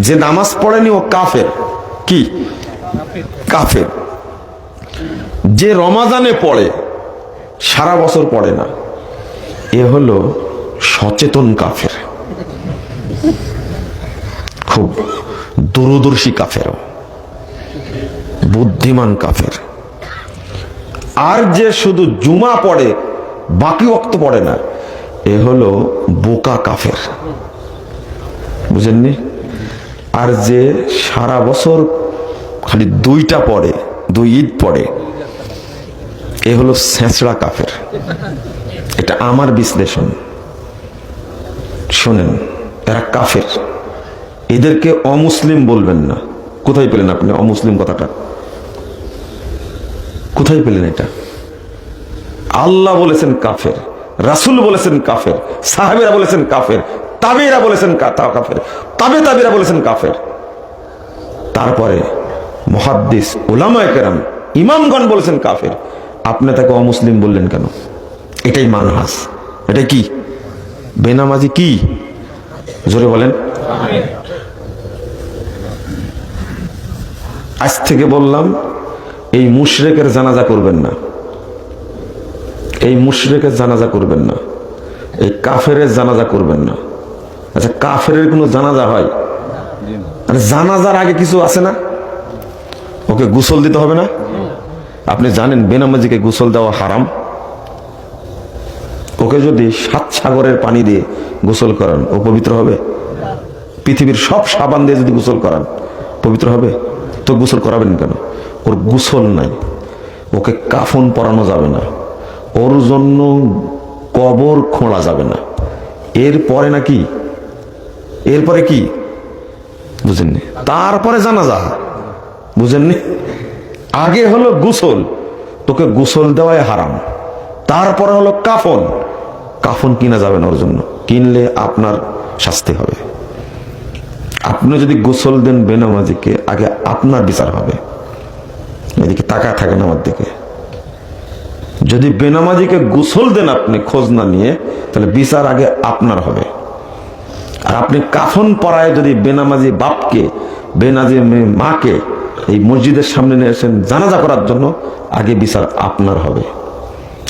যে নামাজ পড়েনি ও কাফের। কি? কাফের। যে রমাজানে পড়ে, সারা বছর পড়ে না, এ হলো সচেতন কাফের। খুব দূরদর্শী কাফের বুদ্ধিমান কাফের। আর যে শুধু জুমা পড়ে, বাকি অক্ত পড়ে না, এ হলো বোকা কাফের। বুঝেননি? আর যে সারা বছর খালি দুইটা পড়ে, দুই ঈদ পড়ে, এ হলো ছেঁচড়া কাফের। এটা আমার বিশ্লেষণ। শোনেন, এরা কাফের। এদেরকে অমুসলিম বলবেন না। কোথায় পেলেন আপনি অমুসলিম কথাটা? কোথায় পেলেন এটা? আল্লাহ বলেছেন কাফের, রাসুল বলেছেন কাফের, সাহেবেরা বলেছেন কাফের, তাবেরা বলেছেন কাফের। তাবে তাবেরা বলেছেন কাফের। তারপরে মহাদ্দিস ওলামায় কেরাম, ইমামগণ বলেছেন কাফের। আপনি তাকে অমুসলিম বললেন কেন? এটাই মানহাস। এটা কি? বেনামাজি কি? জোরে বলেন। আজ থেকে বললাম, এই মুশরেকের জানাজা করবেন না। এই মুশরেকের জানাজা করবেন না। এই কাফেরের জানাজা করবেন না। আচ্ছা কাফেরের কোনো জানাজা হয়? আরে জানাজার আগে কিছু আছে না? ওকে গোসল দিতে হবে না? আপনি জানেন বেনামাজিকে গোসল দেওয়া হারাম? ওকে যদি সাত সাগরের পানি দিয়ে গোসল করান, ও পবিত্র হবে? পৃথিবীর সব সাবান দিয়ে যদি গোসল করান, পবিত্র হবে? তো গোসল করাবেন কেন? ওর গোসল নাই। ওকে কাফন পরানো যাবে না। ওর জন্য কবর খোঁড়া যাবে না। এরপরে নাকি এরপরে কি? বুঝেননি। তারপরে জানাজা। বুঝেননি? আগে হলো গোসল। তোকে গোসল দেওয়াই হারাম। তারপরে হলো কাফন। কাফন কিনা যাবে না ওর জন্য। কিনলে আপনার শাস্তি হবে। আপনি যদি গোসল দেন বেনামাজিকে, আগে আপনার বিচার হবে। এদিকে টাকা থাকে না আমার দিকে। যদি বেনামাজিকে গোসল দেন আপনি খোঁজ না নিয়ে, তাহলে বিচার আগে আপনার হবে। আর আপনি কাফন পরায় যদি বেনামাজি বাপকে বেনাজি মাকে এই মসজিদের সামনে নিয়ে এসেন জানাজা করার জন্য, আগে বিচার আপনার হবে।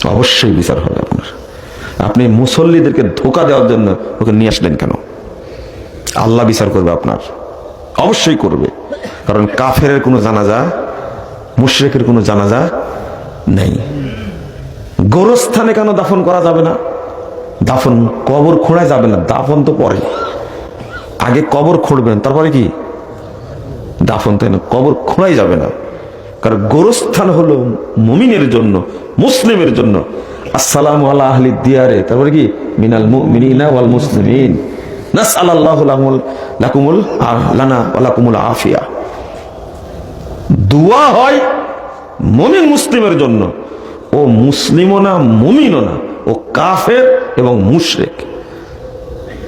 অবশ্যই বিচার হবে আপনার। আপনি মুসল্লিদেরকে ধোকা দেওয়ার জন্য ওকে নিয়ে আসলেন কেন? আল্লাহ বিচার করবে আপনার। অবশ্যই করবে। কারণ কাফের কোনো জানাজা, মুশরেকের কোনো জানাজা নেই। গোরস্থানে কেন দাফন করা যাবে না? দাফন, কবর খোঁড়ায় যাবে না, দাফন তো পরে। আগে কবর খুঁড়বেন, তারপরে কি? দাফন তাই না কবর খোঁড়াই যাবে না। কারণ গোরস্থান হলো মুমিনের জন্য, মুসলিমের জন্য। আসসালামু আলা আহলি দিয়ারে, তারপরে কি? মিনাল মুমিনিনা ওয়াল মুসলিমিন। আফিয়া। হয় মুমিন মুসলিমের জন্য। ও মুসলিমও না, মুমিনও না। ও কাফের এবং মুশরিক।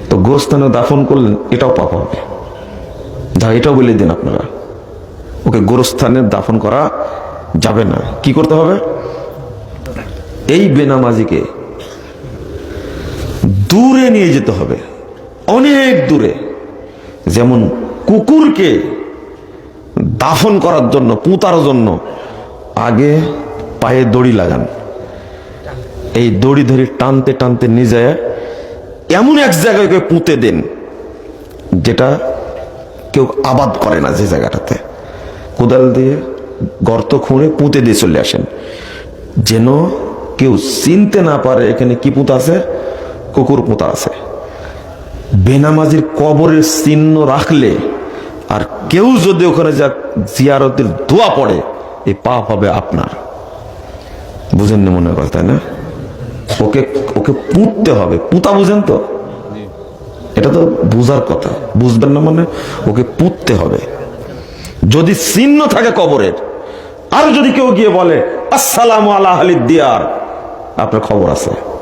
তো গোস্থানে দাফন করলেন, এটাও পাপ হবে। যা এটাও বলে দিন আপনারা। ওকে গোরস্থানে দাফন করা যাবে না। কি করতে হবে? এই বেনামাজিকে দূরে নিয়ে যেতে হবে। অনেক দূরে। যেমন কুকুরকে দাফন করার জন্য, পুঁতার জন্য আগে পায়ে দড়ি লাগান। এই দড়ি ধরে টানতে টানতে যায়, এমন এক জায়গায় পুঁতে দেন, যেটা কেউ আবাদ করে না যে জায়গাটাতে। কোদাল দিয়ে গর্ত খুঁড়ে পুঁতে দিয়ে চলে আসেন। যেন কেউ চিনতে না পারে এখানে কি পুঁতা আছে, কুকুর পুঁতা আছে। বেনামাজির কবরের চিহ্ন রাখলে আর কেউ যদি ওখানে যা জিয়ারতের দোয়া পড়ে এই পাপ হবে আপনার। বুঝেননি মনে কথা তাই না? ওকে ওকে পুঁততে হবে। পুঁতা বুঝেন তো? এটা তো বুঝার কথা। বুঝবেন না মানে ওকে পুঁততে হবে। যদি চিহ্ন থাকে কবরের, আর যদি কেউ গিয়ে বলে, আসসালাম আলা আলিদ্দিয়ার দিয়ার আপনার খবর আছে।